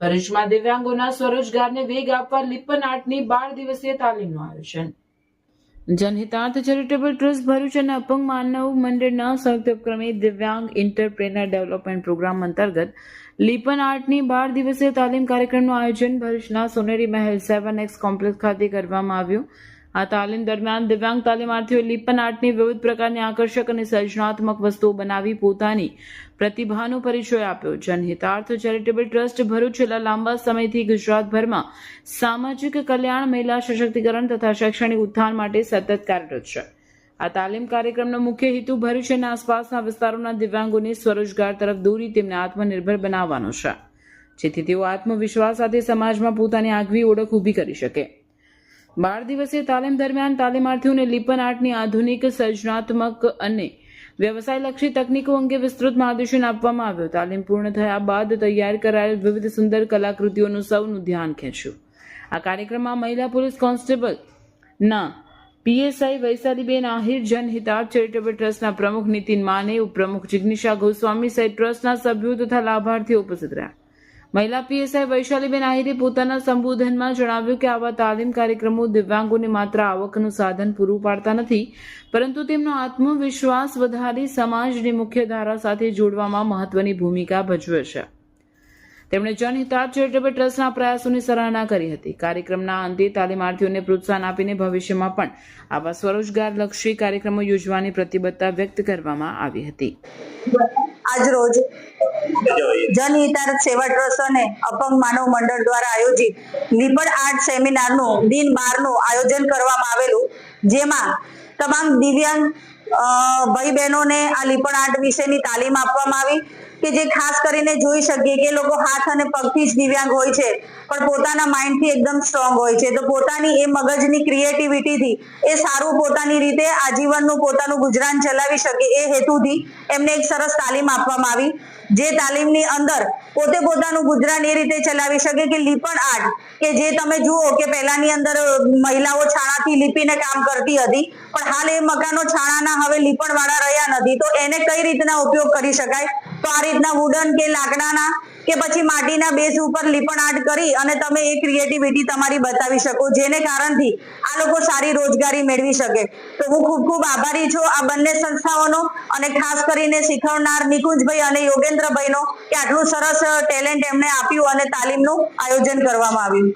ભરૂચમાં દિવ્યાંગોના સ્વરોજગારને વેગ આપવા લિપન આર્ટની બાર દિવસીય તાલીમનું આયોજન. જનહિતાર્થ ચેરિટેબલ ટ્રસ્ટ ભરૂચ અને અપંગ માનવ મંડળના સંયુક્ત ઉપક્રમે દિવ્યાંગ ઇન્ટરપ્રેનર ડેવલપમેન્ટ પ્રોગ્રામ અંતર્ગત લીપન આર્ટની બાર દિવસીય તાલીમ કાર્યક્રમનું આયોજન ભરૂચના સોનેરી મહેલ સેવન એક્સ કોમ્પ્લેક્સ ખાતે કરવામાં આવ્યું. આ તાલીમ દરમિયાન દિવ્યાંગ તાલીમાર્થીઓ લીપન આર્ટની વિવિધ પ્રકારની આકર્ષક અને સર્જનાત્મક વસ્તુઓ બનાવી પોતાની પ્રતિભાનો પરિચય આપ્યો. જનહિતાર્થ ચેરિટેબલ ટ્રસ્ટ ભરૂચ છેલ્લા લાંબા સમયથી ગુજરાતભરમાં સામાજિક કલ્યાણ, મહિલા સશક્તિકરણ તથા શૈક્ષણિક ઉત્થાન માટે સતત કાર્યરત છે. આ તાલીમ કાર્યક્રમનો મુખ્ય હેતુ ભરૂચ અને આસપાસના વિસ્તારોના દિવ્યાંગોને સ્વરોજગાર તરફ દોરી તેમને આત્મનિર્ભર બનાવવાનો છે. જેથી તેઓ આત્મવિશ્વાસ સાથે સમાજમાં પોતાની આગવી ઓળખ ઊભી કરી શકે. બાર દિવસીય તાલીમ દરમિયાન તાલીમાર્થીઓને લિપન આર્ટની આધુનિક, સર્જનાત્મક અને વ્યવસાયલક્ષી તકનીકો અંગે વિસ્તૃત માર્ગદર્શન આપવામાં આવ્યું. તાલીમ પૂર્ણ થયા બાદ તૈયાર કરાયેલ વિવિધ સુંદર કલાકૃતિઓનું સૌનું ધ્યાન ખેંચ્યું. આ કાર્યક્રમમાં મહિલા પોલીસ કોન્સ્ટેબલ ના પીએસઆઈ વૈશાલીબેન આહિર, જનહિતાર્થ ચેરિટેબલ ટ્રસ્ટના પ્રમુખ નીતિન માને ઉપપ્રમુખ જિગ્નિશા ગોસ્વામી સહિત ટ્રસ્ટના સભ્યો તથા લાભાર્થીઓ ઉપસ્થિત રહ્યા. મહિલા પીએસઆઈ વૈશાલીબેન આહિરે પોતાના સંબોધનમાં જણાવ્યું કે આવા તાલીમ કાર્યક્રમો દિવ્યાંગોને માત્ર આવકનું સાધન પૂરું પાડતા નથી, પરંતુ તેમનો આત્મવિશ્વાસ વધારી સમાજની મુખ્યધારા સાથે જોડવામાં મહત્વની ભૂમિકા ભજવે છે. તેમણે જનહિતાર્થ ચેરિટેબલ ટ્રસ્ટના પ્રયાસોની સરાહના કરી હતી. કાર્યક્રમના અંતે તાલીમાર્થીઓને પ્રોત્સાહન આપીને ભવિષ્યમાં પણ આવા સ્વરોજગાર લક્ષી કાર્યક્રમો યોજવાની પ્રતિબદ્ધતા વ્યક્ત કરવામાં આવી હતી. આજ રોજ જનહિતાર્થ સેવા ટ્રસ્ટ અને અપંગ માનવ મંડળ દ્વારા આયોજિત લીપડ આર્ટ સેમિનારનું દિન બારનું આયોજન કરવામાં આવેલું જેમાં તમામ દિવ્યાંગ ભાઈ બહેનોને આ લીપણ આર્ટ વિશેની તાલીમ આપવામાં આવી. કે જે ખાસ કરીને જોઈ શકીએ કે લોકો હાથ અને પગથી જ દિવ્યાંગ હોય છે, પણ પોતાના માઇન્ડથી એકદમ સ્ટ્રોંગ હોય છે. તો પોતાની એ મગજની ક્રિએટિવિટીથી એ સારું પોતાની રીતે આજીવનનું પોતાનું ગુજરાન ચલાવી શકે એ હેતુથી એમને એક સરસ તાલીમ આપવામાં આવી, જે તાલીમની અંદર પોતે પોતાનું ગુજરાન એ રીતે ચલાવી શકે કે લીપણ આર્ટ, કે જે તમે જુઓ કે પહેલાની અંદર મહિલાઓ છાણાથી લીપીને કામ કરતી હતી, પણ હાલ એ મકાનો છાણાના હવે લીપણ વાળા રહ્યા નથી. તો એને કઈ રીતના ઉપયોગ કરી શકાય? તો આ રીતના વુડન કે લાકડાના કે પછી માટીના બેઝ ઉપર લીપણ આર્ટ કરી અને તમે એ ક્રિએટિવિટી તમારી બતાવી શકો, જેને કારણથી આ લોકો સારી રોજગારી મેળવી શકે. તો હું ખૂબ ખૂબ આભારી છું આ બંને સંસ્થાઓનો અને ખાસ કરીને શીખવનાર નિકુંજભાઈ અને યોગેન્દ્રભાઈનો કે આટલું સરસ ટેલેન્ટ એમને આપ્યું અને તાલીમનું આયોજન કરવામાં આવ્યું.